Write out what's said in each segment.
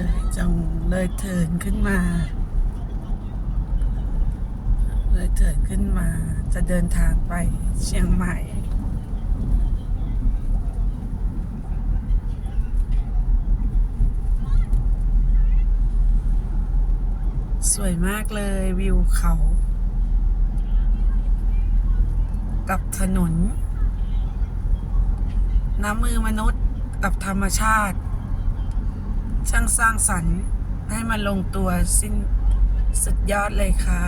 เลยจงเลยเถินขึ้นมา เลยเถินขึ้นมา จะเดินทางไปเชียงใหม่สวยมากเลยวิวเขา กับถนน น้ำมือมนุษย์กับธรรมชาติ ช่างสร้างสรรค์ให้มันลงตัวสิ้นสุดยอดเลยค่ะ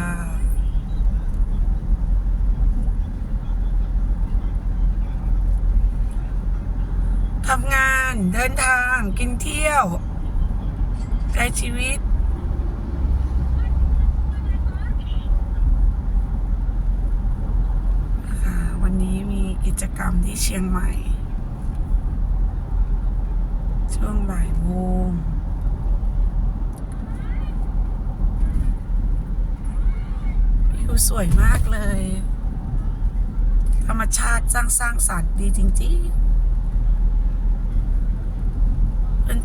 ทำงานเดินทางกินเที่ยวใช้ชีวิต วันนี้มีกิจกรรมที่เชียงใหม่ ช่วงบ่ายโมง วิวสวยมากเลย ธรรมชาติสร้างสร้างสรรค์ดีจริงๆ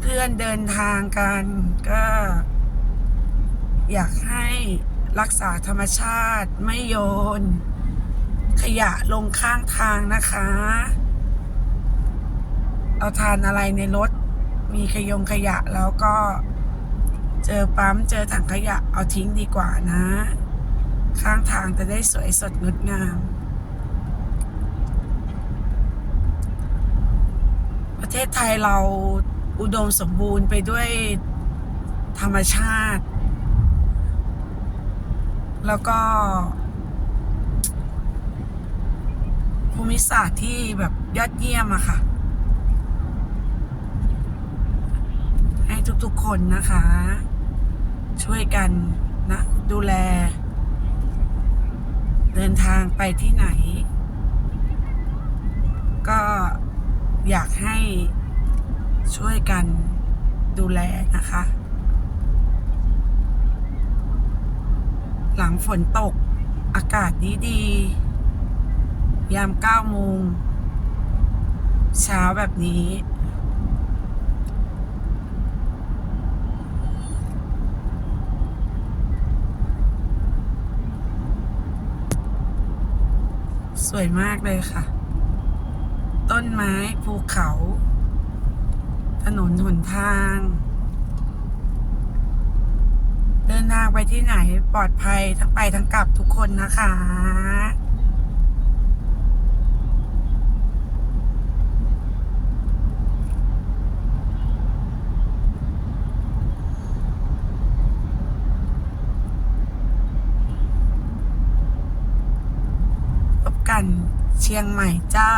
เพื่อนๆเดินทางกัน ก็ อยากให้รักษาธรรมชาติไม่โยน ขยะลงข้างทางนะคะเอาทานอะไรในรถ มีขยงขยะแล้วก็ เจอปั๊มเจอถังขยะเอาทิ้งดีกว่านะ ข้างทางจะได้สวยสดงดงาม ประเทศไทยเราอุดมสมบูรณ์ไปด้วยธรรมชาติ แล้วก็ ภูมิศาสตร์ที่แบบยอดเยี่ยมอะค่ะ ให้ทุกๆคนนะคะ ช่วยกันนะ ดูแล เดินทางไปที่ไหน ก็อยากให้ช่วยกันดูแลนะคะ หลังฝนตกอากาศดีดีๆยามเก้าโมงเช้าแบบนี้ สวยมากเลยค่ะ ต้นไม้ภูเขา ถนนหนทาง เดินทางไปที่ไหนปลอดภัยทั้งไปทั้งกลับทุกคนนะคะันเชียงใหม่เจ้า